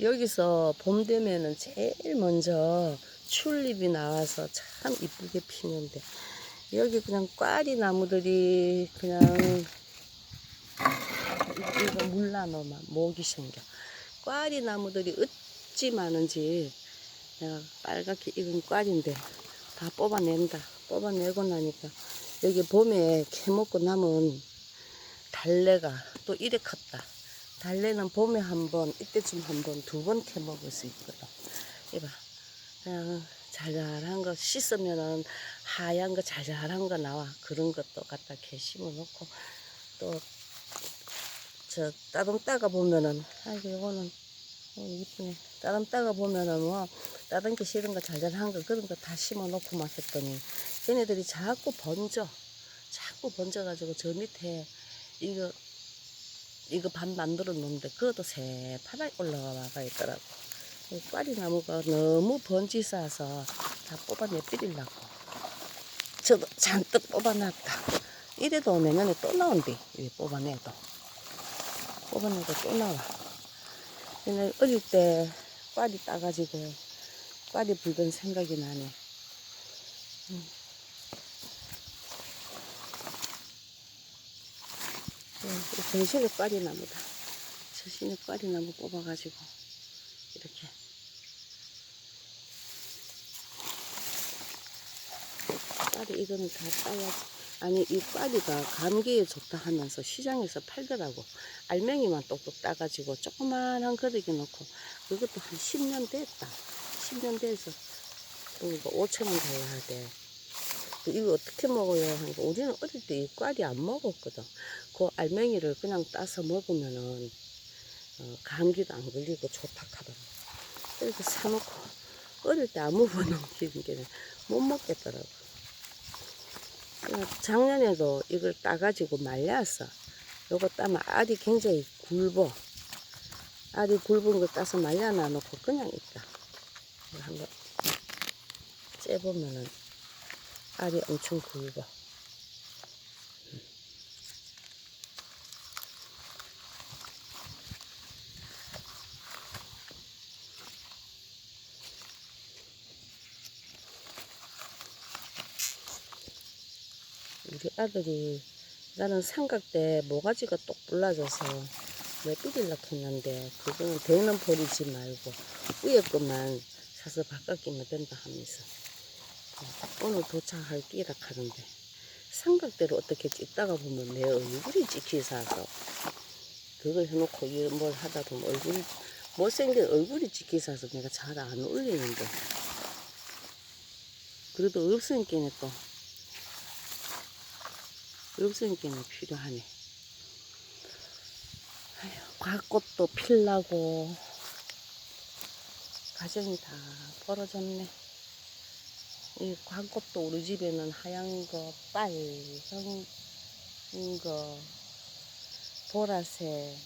여기서 봄 되면은 제일 먼저 튤립이 나와서 참 이쁘게 피는데 여기 그냥 꽈리 나무들이 그냥 이거 물나무만 목이 생겨. 꽈리 나무들이 어찌 많은지 내가 빨갛게 익은 꽈리인데 다 뽑아낸다. 뽑아내고 나니까 여기 봄에 캐먹고 남은 달래가 또 이래 컸다 달래는 봄에 한 번, 이때쯤 한 번, 두 번 캐 먹을 수 있거든. 이봐. 그냥 잘잘한 거 씻으면은 하얀 거 잘잘한 거 나와. 그런 것도 갖다 캐 심어 놓고 또 저 따듬 따가 보면은 아이고 요거는 어, 이쁘네. 따듬 따가 보면은 뭐 따듬기 싫은 거 잘잘한 거 그런 거 다 심어 놓고 막 했더니 걔네들이 자꾸 번져. 자꾸 번져가지고 저 밑에 이거 이거 밥 만들어 놓는데 그것도 새파랗게 올라가 있더라고. 이 꽈리나무가 너무 번지 싸서 다 뽑아내 뿌리려고. 저도 잔뜩 뽑아놨다. 이래도 내년에 또 나온대. 이 뽑아내도. 뽑아내도 또 나와. 옛날 어릴 때 꽈리 따가지고 꽈리 불던 생각이 나네. 정신의 꽈리나무다. 정신의 꽈리나무 뽑아가지고 이렇게 꽈리 이거는 다 따야지. 아니 이 꽈리가 감기에 좋다 하면서 시장에서 팔더라고. 알맹이만 똑똑 따가지고 조그만한 그릇에 넣고 그것도 한 10년 됐다. 10년 돼서 이거 5천 원 달라 하대. 이거 어떻게 먹어요? 하니까 우리는 어릴 때 이 꽈리 안 먹었거든. 그 알맹이를 그냥 따서 먹으면은 어, 감기도 안 걸리고 좋다 하더라고. 그래서 사놓고 어릴 때 아무 번 넘기는 게못 먹겠더라고. 작년에도 이걸 따가지고 말렸어. 요거 따면 알이 굉장히 굵어. 알이 굵은 거 따서 말려 놔 놓고 그냥 있다. 한번 째보면은 알이 엄청 굵어. 우리 아들이 나는 삼각 때 모가지가 똑 불라져서 내 삐질락 했는데 그거는 되는 버리지 말고 위에 것만 사서 바꿔 끼면 된다 하면서 오늘 도착할 끼라 하는데 삼각대로 어떻게 찍다가 보면 내 얼굴이 찍히사서 그걸 해놓고 이런 뭘 하다 보면 얼굴이 못생긴 얼굴이 찍히사서 내가 잘 안 올리는데 그래도 없으니까 또 없으니까 필요하네. 곽꽃도 필라고. 가정이 다 벌어졌네 이 광꽃도 우리 집에는 하얀 거, 빨간 거, 보라색,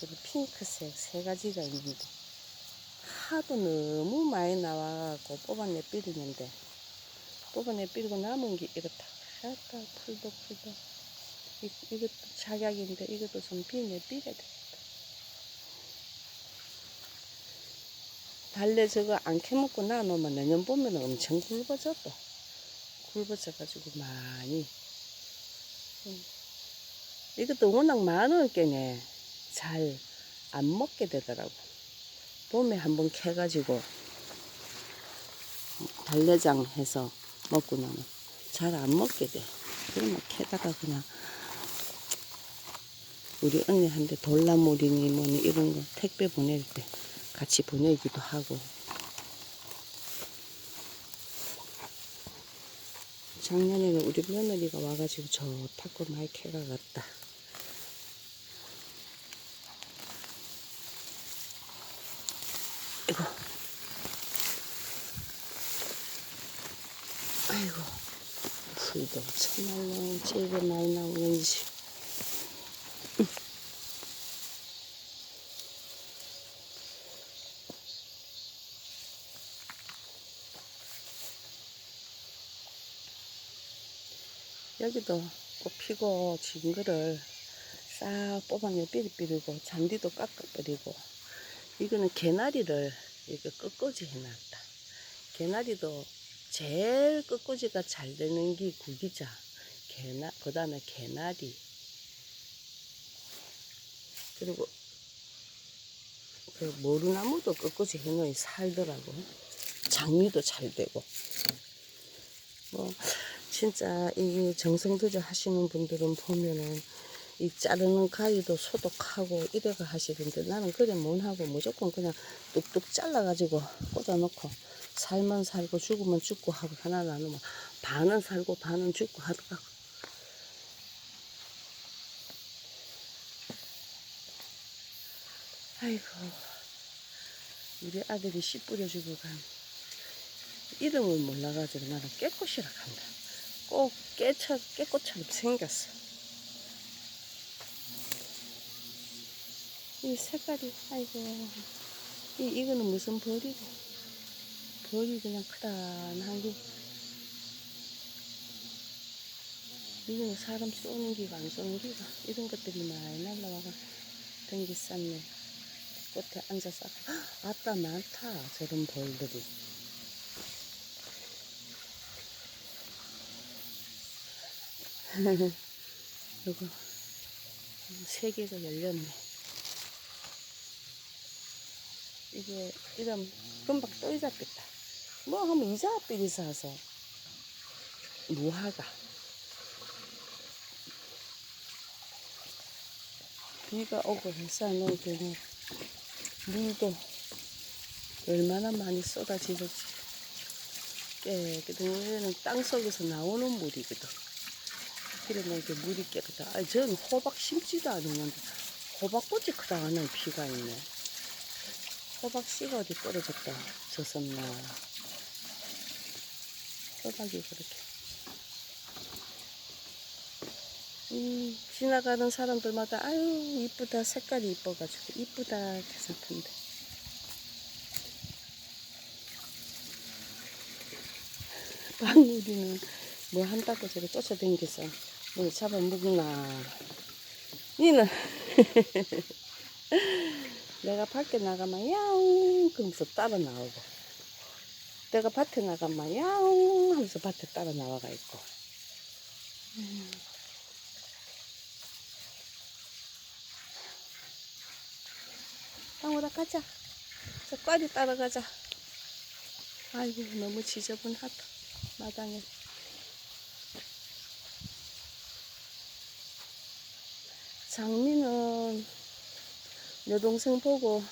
그리고 핑크색 세 가지가 있는데 하도 너무 많이 나와갖고 뽑아내 삐리는데 뽑아내 삐리고 남은 게 이렇다. 약간 풀도 풀도 이, 이것도 작약인데 이것도 좀 비내 삐려야 돼. 달래 저거 안 캐먹고 놔놓으면 내년 봄에는 엄청 굵어져 또. 굵어져가지고 많이. 음. 이것도 워낙 많으니까네 잘 안 먹게 되더라고. 봄에 한번 캐가지고 달래장 해서 먹고 나면 잘 안 먹게 돼. 그러면 캐다가 그냥 우리 언니한테 돌나물이니 뭐니 이런 거 택배 보낼 때 같이 보내기도 하고. 작년에는 우리 며느리가 와가지고 저 탁구 많이 캐가 갔다. 이거 아이고. 풀도 참말로 찌게 많이 나오는지 여기도 꽃 피고 진 거를 싹 뽑아내 삐리삐리고 잔디도 깎아버리고 이거는 개나리를 이렇게 끝꽂이 해놨다. 개나리도 제일 끝꽂이가 잘 되는 게 구기자. 개나, 그 다음에 개나리. 그리고 그 모루나무도 끝꽂이 해놓이 살더라고. 장미도 잘 되고. 뭐, 진짜 이 정성 들여 하시는 분들은 보면은 이 자르는 가위도 소독하고 이래가 하시던데 나는 그래 못 하고 무조건 그냥 뚝뚝 잘라가지고 꽂아놓고 살면 살고 죽으면 죽고 하고 하나 나누면 반은 살고 반은 죽고 하더라고. 아이고 우리 아들이 씨 뿌려주고 간 이름을 몰라가지고 나는 깨꽃이라 한다. 꼭 깨처, 깨꽃처럼 생겼어. 이 색깔이, 아이고. 이, 이거는 무슨 벌이고. 벌이 그냥 크다한 게. 이거는 사람 쏘는 기가 안 쏘는 기가. 이런 것들이 많이 날라와가 댕기 쌌네. 꽃에 앉아서. 헉, 아따, 많다. 저런 벌들이. 요거 세 개가 열렸네. 이게 이런 금방 또 이자 뺐다. 뭐 하면 이자 삐리 사서 무화가 비가 오고 해서 놓을 때는 물도 얼마나 많이 쏟아지는지 깨끗은 땅 속에서 나오는 물이거든. 그러면 이렇게 물이 깨끗하. 아니, 저는 호박 심지도 않았는데, 호박꽃이 크다 하는 비가 있네. 호박 씨가 어디 떨어졌다. 졌었나. 호박이 그렇게. 음, 지나가는 사람들마다, 아유, 이쁘다. 색깔이 이뻐가지고, 이쁘다. 괜찮던데. 방울이는 뭐 한다고 저래 쫓아다니겠어. 뭐 잡아먹나. 니는. 내가 밖에 나가면 야옹 그러면서 따라 나오고 내가 밭에 나가면 야옹 하면서 밭에 따라 나와가 있고. 음. 방울아 가자. 저 꽈리 따라가자. 아이고 너무 지저분하다. 마당에 장미는 내 동생 보고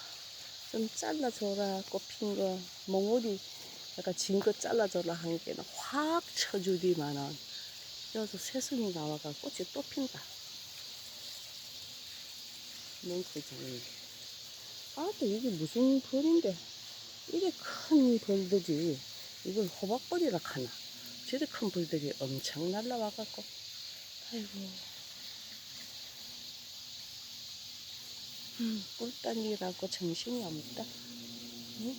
좀 잘라줘라 꽃핀 거. 몽우리 약간 진거 잘라줘라 한 게는 확 쳐주디만은 여기서 새순이 나와가 꽃이 또 핀다. 맹크장미. 아또 이게 무슨 벌인데? 이게 큰 벌들이 이걸 호박벌이라 하나. 저리 큰 벌들이 엄청 날라와갖고. 아이고 꿀단이라고 정신이 없다. 응?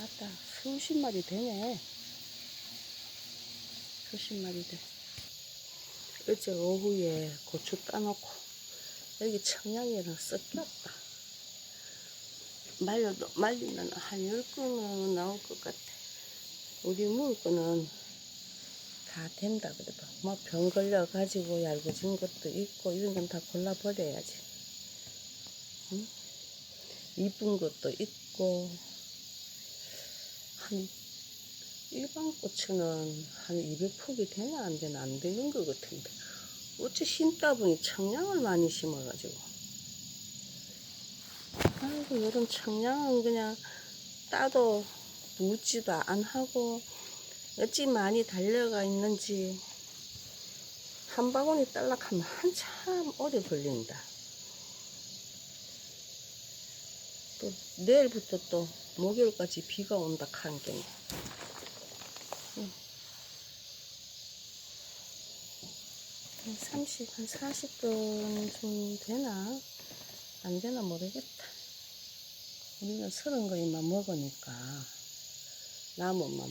아따, 수십 마리 되네. 수십 마리 돼. 어제 오후에 고추 따놓고, 여기 청양이랑 섞였다. 말려도, 말리면 한 열 근은 나올 것 같아. 우리 거는 다 된다 그래도. 뭐병 걸려가지고 얇아진 것도 있고, 이런 건 다 골라버려야지. 응? 이쁜 것도 있고 한 일반 고추는 한 200폭이 되나 안 되나 안 되는 것 같은데 어째 심다 보니 청량을 많이 심어가지고 아이고 이런 청량은 그냥 따도 묻지도 안 하고 어찌 많이 달려가 있는지 한 바구니 딸락하면 한참 오래 걸린다. 또 내일부터 또 목요일까지 비가 온다 한게 한 30, 한 40분 좀 되나? 안 되나 모르겠다. 우리는 서른 거리만 먹으니까 남은 막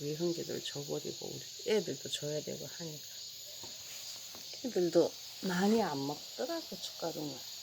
우리 형제들 줘버리고 우리 애들도 줘야 되고 하니까. 애들도 많이 안 먹더라 고춧가루는